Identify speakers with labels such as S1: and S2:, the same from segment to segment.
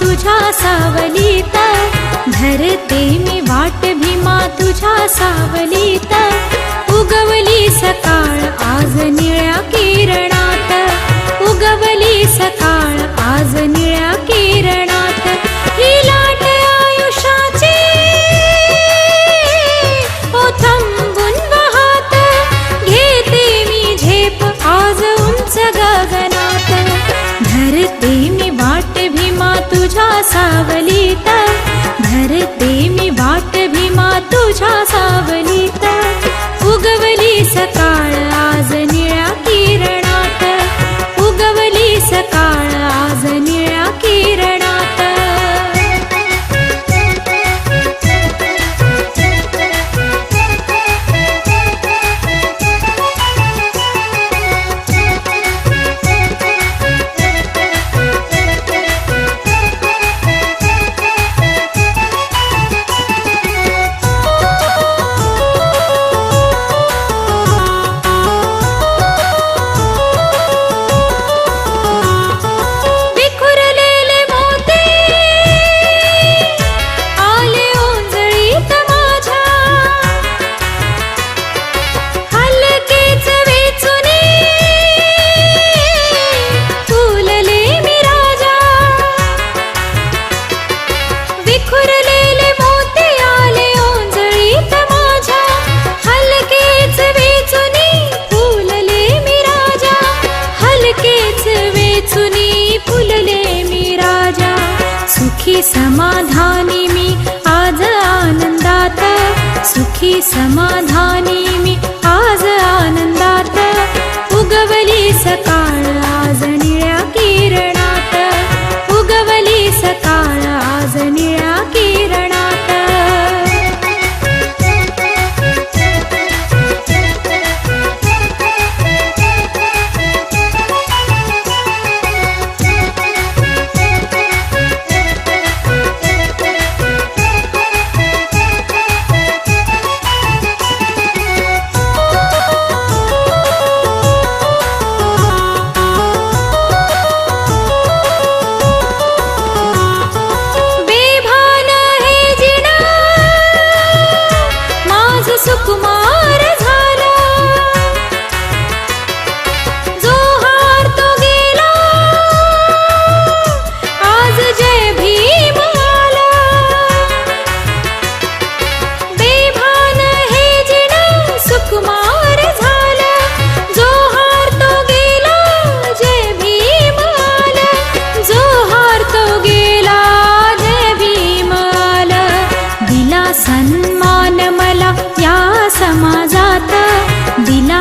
S1: तुझ्या सावलीत धरते मी वाट भीमा तुझ्या सावलीत காவலி समाधानी मी. आज आनंदात सुखी समाधानी मी. आज आनंदात उगवली सकाळ आज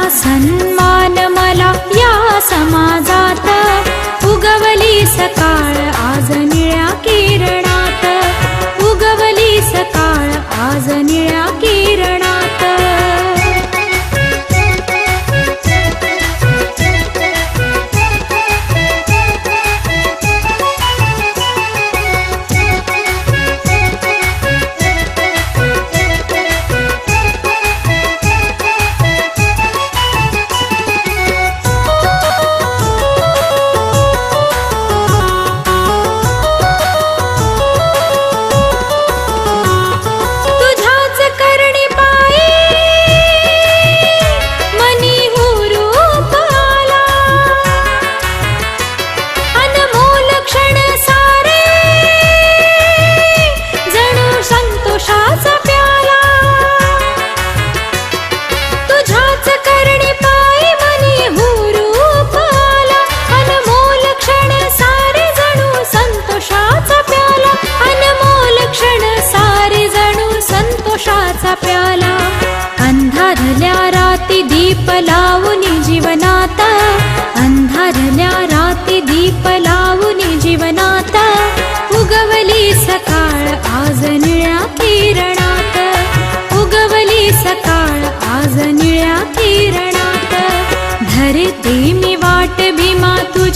S1: सन्मान मला या समाजात. उगवली सकाळ आज निळ्या किरणात. उगवली सकाळ आज निळ्या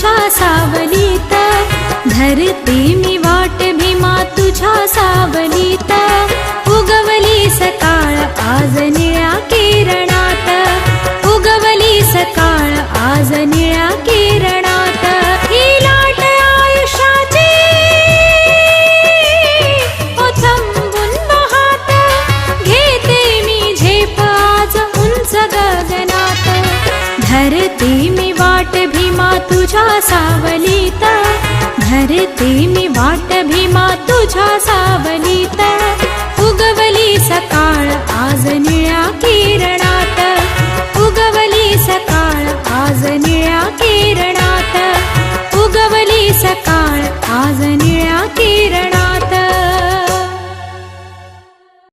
S1: तुझ्या सावलीत धरती मी तुझ्या